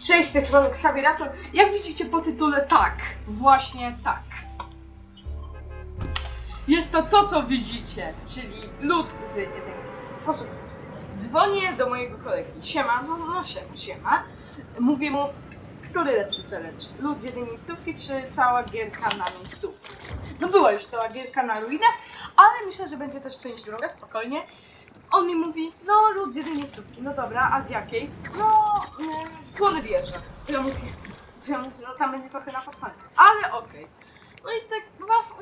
Cześć, z tej strony Xavirator. Jak widzicie po tytule, tak, właśnie tak. Jest to to, co widzicie, czyli lód z jednej z Posłuchajcie. Dzwonię do mojego kolegi. Siema, no, no siema, siema. Mówię mu, który lepszy challenge? Lód z jednej miejscówki, czy cała gierka na miejscówki? No była już cała gierka na ruinach, ale myślę, że będzie też część druga, spokojnie. On mi mówi, no lód z jednej miejscówki, no dobra, a z jakiej? No, słony wieża. To ja mówię, to ja mówię, no tam będzie trochę napacane, ale okej. No i tak,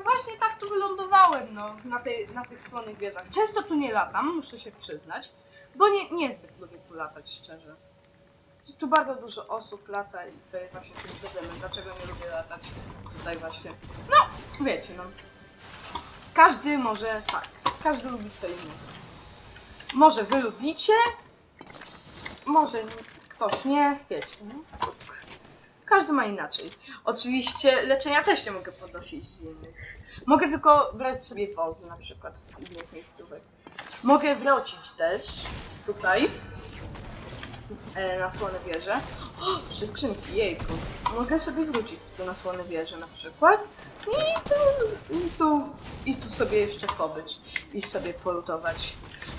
właśnie tak tu wylądowałem, no, na, tej, na tych słonych wieżach. Często tu nie latam, muszę się przyznać, bo nie, niezbyt lubię tu latać, szczerze. Tu bardzo dużo osób lata i to jest właśnie tym problemem, dlaczego nie lubię latać tutaj właśnie. No, wiecie, no. Każdy może, tak, każdy lubi co innego. Może wy lubicie, może ktoś nie, wiecie. No. Każdy ma inaczej. Oczywiście leczenia też nie mogę podnosić z innych. Mogę tylko brać sobie wozy na przykład z innych miejscówek. Mogę wrócić też tutaj e, na słone wieże. O, trzy skrzynki, jejku. Mogę sobie wrócić tu na słone wieże na przykład. I tu, i tu, i tu sobie jeszcze pobyć. I sobie polutować.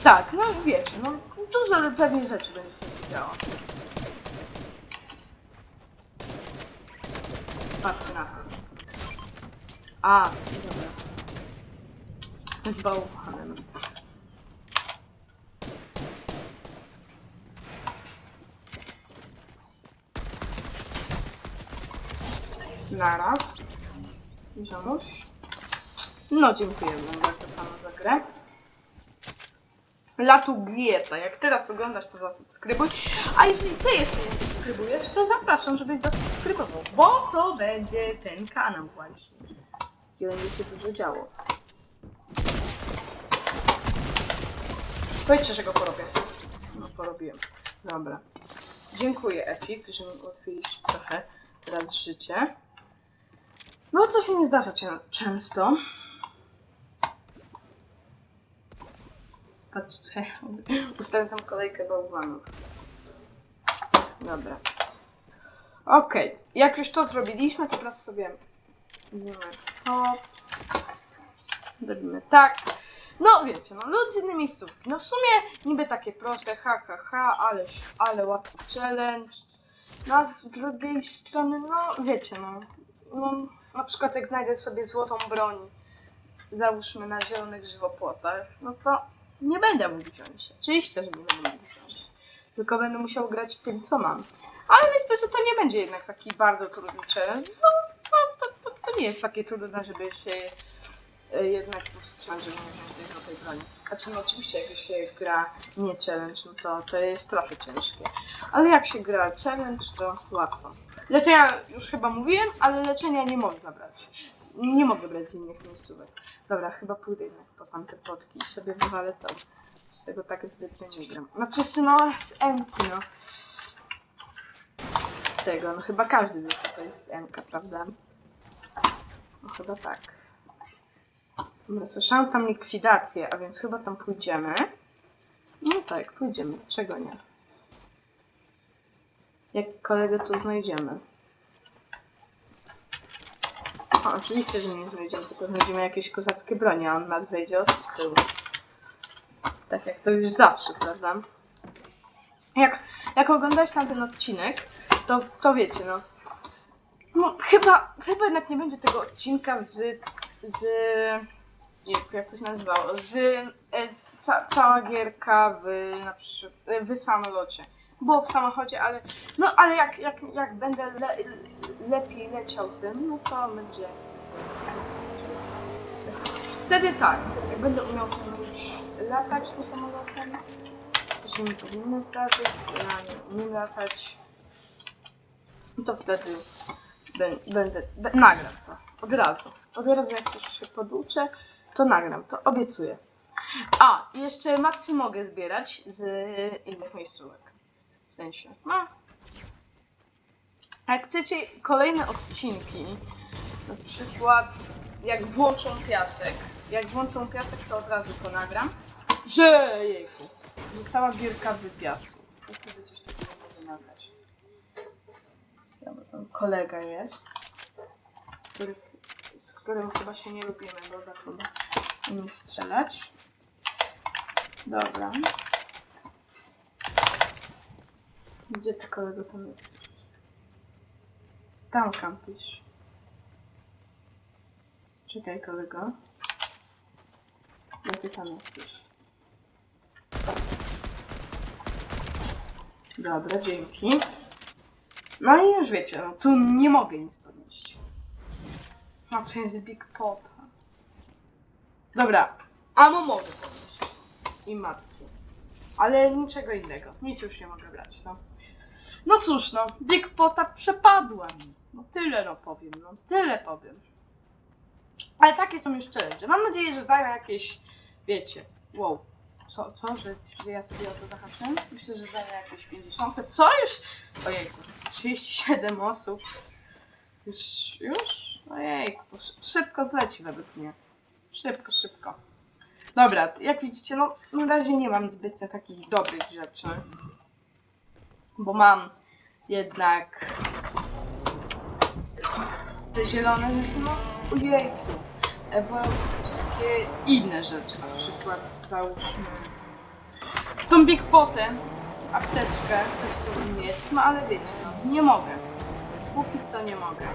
Tak, no wiecie, no dużo pewnie rzeczy będzie się widziało. Patrzcie na to. A, dobra. Jestem bałwanem. Nara. Ziomuś. No, dziękujemy bardzo panu za grę. Latu Grieta. Jak teraz oglądasz, to zasubskrybuj. A jeżeli ty jeszcze nie subskrybujesz, to zapraszam, żebyś zasubskrybował, bo to będzie ten kanał właśnie, gdzie będzie się dużo działo. Powiedzcie, że go porobię. No, porobiłem. Dobra. Dziękuję, Epic, że mi ułatwiliście trochę teraz życie. No, co się nie zdarza Patrzcie, ustawiam tam kolejkę bałwanów. Dobra. Okej, jak już to zrobiliśmy, to teraz sobie robimy hops. Robimy tak. No wiecie, no lud z jednej miejscówki. No w sumie niby takie proste, ha ha ha, ale, ale łatwy challenge. No a z drugiej strony, no wiecie, no, no na przykład jak znajdę sobie złotą broń, załóżmy na zielonych żywopłotach, no to nie będę o się. Oczywiście, że nie będę o się. Tylko będę musiał grać tym, co mam. Ale myślę, że to nie będzie jednak taki bardzo trudny challenge. No, to, to, to, to nie jest takie trudne, żeby się e, jednak powstrzymać, żeby nie wziąć tej broni. Znaczy, no oczywiście, jak się gra nie challenge, no to, to jest trochę ciężkie. Ale jak się gra challenge, to łatwo. Leczenia już chyba mówiłem, ale leczenia nie można brać. Nie mogę brać z innych miejscówek. Dobra, chyba pójdę jednak po tamte potki i sobie wywalę to. Z tego tak zbytnio nie gram. Znaczy, no, z Enki, no. Z tego, no chyba każdy wie, co to jest Enka, prawda? No chyba tak. Dobra, słyszałam tam likwidację, a więc chyba tam pójdziemy. No tak, pójdziemy. Czego nie? Jak kolegę tu znajdziemy. Oczywiście, że nie znajdziemy, tylko znajdziemy jakieś kozackie bronie, a on nas wejdzie od tyłu. Tak jak to już zawsze, prawda? Jak, jak oglądałeś tam ten odcinek, to, to wiecie, no. No, chyba, chyba jednak nie będzie tego odcinka z. z. Jak, jak to się nazywało? Z. E, ca, cała gierka w, na przykład, w samolocie. Było w samochodzie, ale. No, ale jak, jak, jak będę le, lepiej leciał tym, no to będzie. Wtedy tak, jak będę umiał już latać tym samolotem, co się nie powinno zdarzyć, ja nie umiem latać, no to wtedy bę- będę, bę- nagram to od razu. Od razu jak już się poduczę, to nagram to, obiecuję. A, jeszcze maksy mogę zbierać z innych miejscówek. W sensie, no. A jak chcecie kolejne odcinki, na przykład jak włączą piasek, jak włączą piasek, to od razu to nagram. Że jejku, że cała gierka w piasku. To wtedy coś takiego mogę nagrać. Ja, bo tam kolega jest, który, z którym chyba się nie lubimy, bo zaczął do nim strzelać. Dobra. Gdzie ty kolego tam jest? Tam kampisz. Czekaj kolego. Gdzie tam jesteś? Dobra, dzięki. No i już wiecie, no tu nie mogę nic podnieść. No to jest Big Pot. Dobra, Amo mogę podnieść. I Matsu. Ale niczego innego. Nic już nie mogę brać, no. No cóż, no, Big Pota przepadła mi. No tyle no powiem, no tyle powiem. Ale takie są już challenge. Mam nadzieję, że zajmę jakieś, wiecie, wow. Co, co, że, że ja sobie o to zahaczyłem? Myślę, że zajmę jakieś 50. Co już? Ojejku, 37 osób. Już, już? Ojejku, szybko zleci według mnie. Szybko, szybko. Dobra, jak widzicie, no na razie nie mam zbytnio takich dobrych rzeczy. Bo mam jednak te zielone rzeczy, no ojejku. E, też takie inne rzeczy, na przykład załóżmy tą Big Potę, apteczkę też chciałbym mieć, no ale wiecie, no, nie mogę. Póki co nie mogę.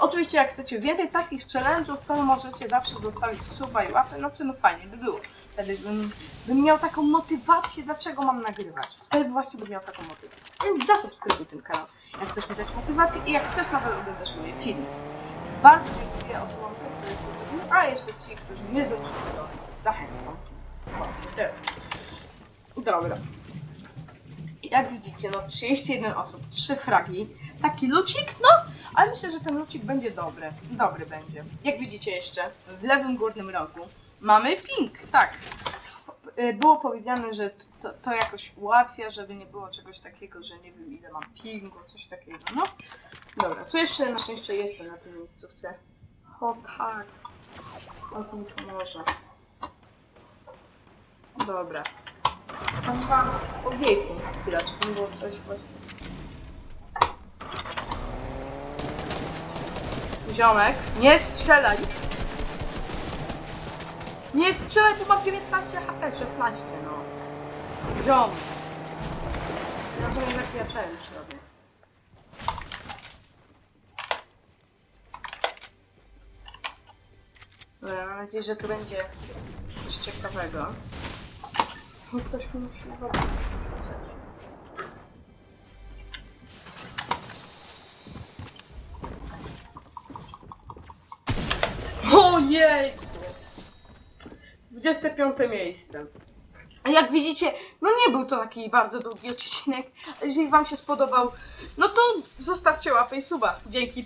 Oczywiście jak chcecie więcej takich challenge'ów, to możecie zawsze zostawić suba i łapę, znaczy no fajnie by było. Wtedy bym, bym miał taką motywację, dlaczego mam nagrywać. Wtedy właśnie bym miał taką motywację. Więc zasubskrybuj ten kanał, jak chcesz mi dać motywację i jak chcesz nawet oglądać moje filmy. Bardzo dziękuję osobom, które to zrobiły, a jeszcze ci, którzy nie zdążyli, to zachęcam. Dobra. Jak widzicie, no 31 osób, 3 fragi. Taki lucik, no, ale myślę, że ten lucik będzie dobry. Dobry będzie. Jak widzicie jeszcze, w lewym górnym rogu mamy ping, tak. Y, Było powiedziane, że to, to jakoś ułatwia, żeby nie było czegoś takiego, że nie wiem ile mam pingu, coś takiego, no. Dobra, tu jeszcze na szczęście jestem na tej miejscówce. O tak. O to mi pomoże. Dobra. Tam wam ojejku, chwila, czy tam było coś właśnie. Ziomek, nie strzelaj! Nie strzelaj, bo mam 19 HP, 16 no. Ziom. Rozumiem, jak ja challenge robię. Dobra, mam nadzieję, że tu będzie coś ciekawego. No Ktoś musi wodę. Ojej! 25 miejsce. A Jak widzicie, no nie był to taki bardzo długi odcinek. Jeżeli wam się spodobał, no to zostawcie łapę i suba. Dzięki.